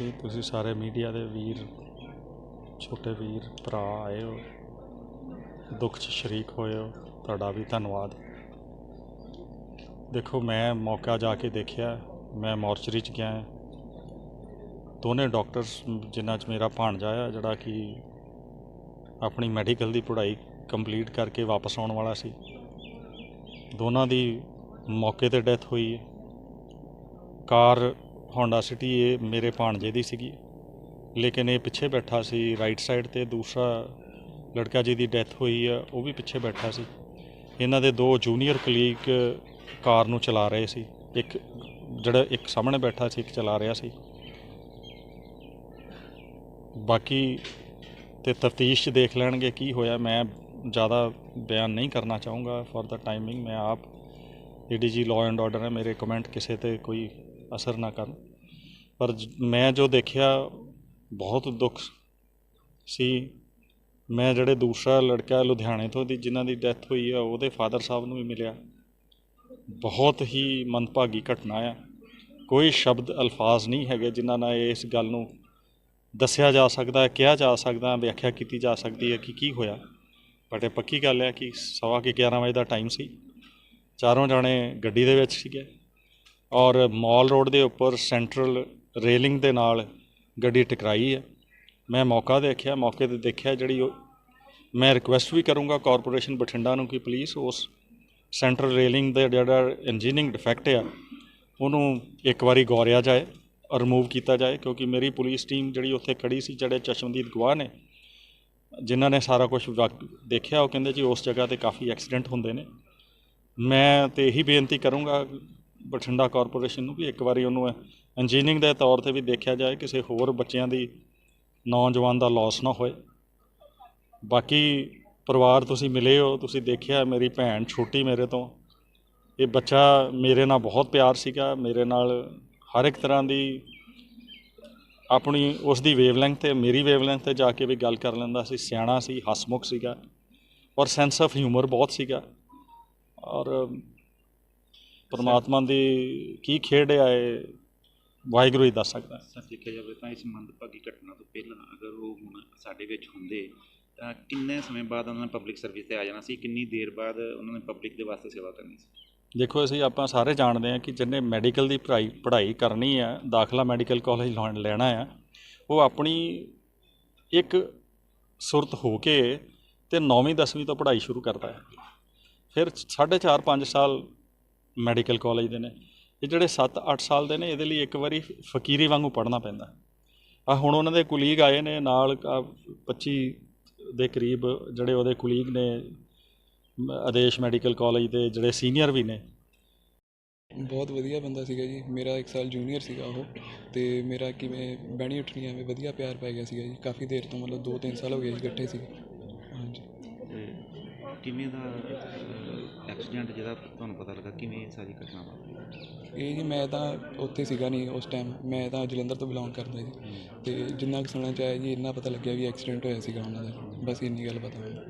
ਜੀ ਤੁਸੀਂ ਸਾਰੇ ਮੀਡੀਆ ਦੇ ਵੀਰ, ਛੋਟੇ ਵੀਰ, ਭਰਾ ਆਏ ਹੋ। ਦੁੱਖ 'ਚ ਸ਼ਰੀਕ ਹੋਏ ਹੋ। ਤੁਹਾਡਾ ਵੀ ਧੰਨਵਾਦ। ਦੇਖੋ, ਮੈਂ ਮੌਕਾ ਜਾ ਕੇ ਦੇਖਿਆ। ਮੈਂ ਮੋਰਚਰੀ 'ਚ ਗਿਆ। ਦੋਨੇ ਡਾਕਟਰਸ ਜਿਨ੍ਹਾਂ 'ਚ ਮੇਰਾ ਭਾਣਜਾ ਆ, ਜਿਹੜਾ ਕਿ ਆਪਣੀ ਮੈਡੀਕਲ ਦੀ ਪੜ੍ਹਾਈ ਕੰਪਲੀਟ ਕਰਕੇ ਵਾਪਸ ਆਉਣ ਵਾਲਾ ਸੀ। ਦੋਨਾਂ ਦੀ ਮੌਕੇ ਤੇ ਡੈਥ ਹੋਈ ਹੈ। ਕਾਰ ਹੋਂਡਾ ਸਿਟੀ, ਇਹ ਮੇਰੇ ਭਾਣਜੇ ਦੀ ਸੀਗੀ। ਲੇਕਿਨ ਇਹ ਪਿੱਛੇ ਬੈਠਾ ਸੀ ਰਾਈਟ ਸਾਈਡ ਤੇ ਦੂਸਰਾ ਲੜਕਾ ਜਿਹਦੀ ਡੈਥ ਹੋਈ ਆ, ਉਹ ਵੀ ਪਿੱਛੇ ਬੈਠਾ ਸੀ। ਇਹਨਾਂ ਦੇ ਦੋ ਜੂਨੀਅਰ ਕਲੀਗ ਕਾਰ ਨੂੰ ਚਲਾ ਰਹੇ ਸੀ। ਇੱਕ, ਜਿਹੜਾ ਇੱਕ ਸਾਹਮਣੇ ਬੈਠਾ ਸੀ, ਇੱਕ ਚਲਾ ਰਿਹਾ ਸੀ। ਬਾਕੀ ਤੇ ਤਫਤੀਸ਼ ਦੇਖ ਲੈਣਗੇ ਕੀ ਹੋਇਆ। ਮੈਂ ਜ਼ਿਆਦਾ ਬਿਆਨ ਨਹੀਂ ਕਰਨਾ ਚਾਹੂੰਗਾ। ਫॉर ਦਾ ਟਾਈਮਿੰਗ ਮੈਂ ਆਪ ਏਡੀਜੀ ਲਾਅ ਐਂਡ ਆਰਡਰ ਹੈ। ਮੇਰੇ ਕਮੈਂਟ ਕਿਸੇ ਤੇ ਕੋਈ ਅਸਰ ਨਾ ਕਰਨ। ਪਰ ਮੈਂ ਜੋ ਦੇਖਿਆ, ਬਹੁਤ ਦੁੱਖ ਸੀ। ਮੈਂ ਜਿਹੜੇ ਦੂਸਰਾ ਲੜਕਾ ਲੁਧਿਆਣੇ ਤੋਂ ਦੀ, ਜਿਨ੍ਹਾਂ ਦੀ ਡੈਥ ਹੋਈ ਆ, ਉਹਦੇ ਫਾਦਰ ਸਾਹਿਬ ਨੂੰ ਵੀ ਮਿਲਿਆ। ਬਹੁਤ ਹੀ ਮੰਦਭਾਗੀ ਘਟਨਾ ਆ। ਕੋਈ ਸ਼ਬਦ, ਅਲਫਾਜ਼ ਨਹੀਂ ਹੈਗੇ ਜਿਨ੍ਹਾਂ ਨਾਲ ਇਸ ਗੱਲ ਨੂੰ ਦੱਸਿਆ ਜਾ ਸਕਦਾ ਹੈ ਕਿਹਾ ਜਾ ਸਕਦਾ, ਵਿਆਖਿਆ ਕੀਤੀ ਜਾ ਸਕਦੀ ਹੈ ਕਿ ਕੀ ਹੋਇਆ। ਬਟ ਇਹ ਪੱਕੀ ਗੱਲ ਹੈ ਕਿ ਸਵਾ ਕੇ 11 ਵਜੇ ਦਾ ਟਾਈਮ ਸੀ। ਚਾਰੋਂ ਜਾਣੇ ਗੱਡੀ ਦੇ ਵਿੱਚ ਸੀਗੇ। ਔਰ ਮਾਲ ਰੋਡ ਦੇ ਉੱਪਰ ਸੈਂਟਰਲ ਰੇਲਿੰਗ ਦੇ ਨਾਲ ਗੱਡੀ ਟਕਰਾਈ ਹੈ। ਮੈਂ ਮੌਕਾ ਦੇਖਿਆ, ਮੌਕੇ ਤੇ ਦੇਖਿਆ ਜਿਹੜੀ ਉਹ ਮੈਂ ਰਿਕੁਐਸਟ ਵੀ ਕਰੂੰਗਾ ਕਾਰਪੋਰੇਸ਼ਨ ਬਠਿੰਡਾ ਨੂੰ ਕਿ ਪਲੀਜ਼ ਉਸ ਸੈਂਟਰਲ ਰੇਲਿੰਗ ਦਾ ਜਿਹੜਾ ਇੰਜੀਨੀਅਰਿੰਗ ਡਿਫੈਕਟ ਆ, ਉਹਨੂੰ ਇੱਕ ਵਾਰੀ ਗੌਰਿਆ ਜਾਏ ਰਿਮੂਵ ਕੀਤਾ ਜਾਏ ਕਿਉਂਕਿ ਮੇਰੀ ਪੁਲਿਸ ਟੀਮ ਜਿਹੜੀ ਉੱਥੇ ਖੜੀ ਸੀ, ਜਿਹੜੇ ਚਸ਼ਮਦੀਦ ਗਵਾਹ ਨੇ, ਜਿਨ੍ਹਾਂ ਨੇ ਸਾਰਾ ਕੁਝ ਦੇਖਿਆ, ਉਹ ਕਹਿੰਦੇ ਜੀ ਉਸ ਜਗ੍ਹਾ ਤੇ ਕਾਫੀ ਐਕਸੀਡੈਂਟ ਹੁੰਦੇ ਨੇ। ਮੈਂ ਤੇ ਇਹੀ ਬੇਨਤੀ ਕਰੂੰਗਾ ਬਠਿੰਡਾ ਕਾਰਪੋਰੇਸ਼ਨ ਨੂੰ ਵੀ ਇੱਕ ਵਾਰੀ ਉਹਨੂੰ ਇੰਜੀਨੀਅਰਿੰਗ ਦੇ ਤੌਰ ਤੇ ਵੀ ਦੇਖਿਆ ਜਾਏ, ਕਿਸੇ ਹੋਰ ਬੱਚਿਆਂ ਦੀ ਨੌਜਵਾਨ ਦਾ ਲਾਸ ਨਾ ਹੋਏ। ਬਾਕੀ ਪਰਿਵਾਰ ਤੁਸੀਂ ਮਿਲੇ ਹੋ, ਤੁਸੀਂ ਦੇਖਿਆ, ਮੇਰੀ ਭੈਣ ਛੋਟੀ ਮੇਰੇ ਤੋਂ, ਇਹ ਬੱਚਾ ਮੇਰੇ ਨਾਲ ਬਹੁਤ ਪਿਆਰ ਸੀਗਾ, ਮੇਰੇ ਨਾਲ ਹਰ ਇੱਕ ਤਰ੍ਹਾਂ ਦੀ ਆਪਣੀ ਉਸ ਦੀ ਵੇਵਲੈਂਥ ਤੇ, ਮੇਰੀ ਵੇਵਲੈਂਥ ਤੇ ਜਾ ਕੇ ਵੀ ਗੱਲ ਕਰ ਲੈਂਦਾ ਸੀ, ਸਿਆਣਾ ਸੀ, ਹਸਮੁਖ ਸੀਗਾ ਔਰ ਸੈਂਸ ਆਫ ਹਿਊਮਰ ਬਹੁਤ ਸੀਗਾ ਔਰ ਪਰਮਾਤਮਾ ਦੀ ਕੀ ਖੇਡ ਹੈ ਇਹ ਵਾਹਿਗੁਰੂ ਹੀ ਦੱਸ ਸਕਦਾ। ਹੈ। ਸਰ ਦੇਖਿਆ ਜਾਵੇ ਤਾਂ ਇਸ ਮੰਦਭਾਗੀ ਘਟਨਾ ਤੋਂ ਪਹਿਲਾਂ ਅਗਰ ਉਹ ਹੁਣ ਸਾਡੇ ਵਿੱਚ ਹੁੰਦੇ ਤਾਂ ਕਿੰਨੇ ਸਮੇਂ ਬਾਅਦ ਉਹਨਾਂ ਨੇ ਪਬਲਿਕ ਸਰਵਿਸ ਤੇ ਆ ਜਾਣਾ ਸੀ? ਕਿੰਨੀ ਦੇਰ ਬਾਅਦ ਉਹਨਾਂ ਨੇ ਪਬਲਿਕ ਦੇ ਵਾਸਤੇ ਸੇਵਾ ਕਰਨੀ ਸੀ? ਦੇਖੋ ਅਸੀਂ ਆਪਾਂ ਸਾਰੇ ਜਾਣਦੇ ਹਾਂ ਕਿ ਜਿਹਨੇ ਮੈਡੀਕਲ ਦੀ ਪੜ੍ਹਾਈ ਪੜ੍ਹਾਈ ਕਰਨੀ ਹੈ ਦਾਖਲਾ ਮੈਡੀਕਲ ਕਾਲਜ ਲੈਣਾ ਆ ਉਹ ਆਪਣੀ ਇੱਕ ਸੁਰਤ ਹੋ ਕੇ ਤੇ 9ਵੀਂ 10ਵੀਂ ਤੋਂ ਪੜ੍ਹਾਈ ਸ਼ੁਰੂ ਕਰਦਾ ਹੈ। ਫਿਰ 4.5 5 ਸਾਲ ਮੈਡੀਕਲ ਕਾਲਜ ਦੇ ਨੇ। ਇਹ ਜਿਹੜੇ 7-8 ਸਾਲ ਦੇ ਨੇ, ਇਹਦੇ ਲਈ ਇੱਕ ਵਾਰੀ ਫਕੀਰੀ ਵਾਂਗੂ ਪੜ੍ਹਨਾ ਪੈਂਦਾ। ਆ ਹੁਣ ਉਹਨਾਂ ਦੇ ਕੁਲੀਗ ਆਏ ਨੇ ਨਾਲ ਆਹ 25 ਦੇ ਕਰੀਬ ਜਿਹੜੇ ਉਹਦੇ ਕੁਲੀਗ ਨੇ ਆਦੇਸ਼ ਮੈਡੀਕਲ ਕਾਲਜ ਦੇ ਜਿਹੜੇ ਸੀਨੀਅਰ ਵੀ ਨੇ। ਬਹੁਤ ਵਧੀਆ ਬੰਦਾ ਸੀਗਾ ਜੀ। ਮੇਰਾ ਇੱਕ ਸਾਲ ਜੂਨੀਅਰ ਸੀਗਾ ਉਹ ਤੇ ਮੇਰਾ ਕਿਵੇਂ ਬਹਿਣੀ ਉੱਠਣੀ ਐਵੇਂ ਵਧੀਆ ਪਿਆਰ ਪੈ ਗਿਆ ਸੀਗਾ ਜੀ। ਕਾਫੀ ਦੇਰ ਤੋਂ ਮਤਲਬ 2-3 ਸਾਲ ਹੋ ਗਏ ਜੀ ਇਕੱਠੇ ਸੀ ਕਿਵੇਂ ਦਾ ਐਕਸੀਡੈਂਟ ਜਿਹਦਾ ਤੁਹਾਨੂੰ ਪਤਾ ਲੱਗਾ? ਕਿਵੇਂ ਇਹ ਸਾਰੀ ਘਟਨਾ ਵਾਪਰੀ? ਇਹ ਜੀ ਮੈਂ ਤਾਂ ਉੱਥੇ ਸੀਗਾ ਨਹੀਂ ਉਸ ਟਾਈਮ ਮੈਂ ਤਾਂ ਜਲੰਧਰ ਤੋਂ ਬਿਲੋਂਗ ਕਰਦਾ ਜੀ। ਤੇ ਜਿੰਨਾ ਕੁ ਸੁਣਨ ਚ ਆਇਆ ਜੀ ਇੰਨਾ ਪਤਾ ਲੱਗਿਆ ਵੀ ਐਕਸੀਡੈਂਟ ਹੋਇਆ ਸੀਗਾ ਉਹਨਾਂ ਦਾ। ਬਸ ਇੰਨੀ ਗੱਲ ਪਤਾ ਮੈਨੂੰ।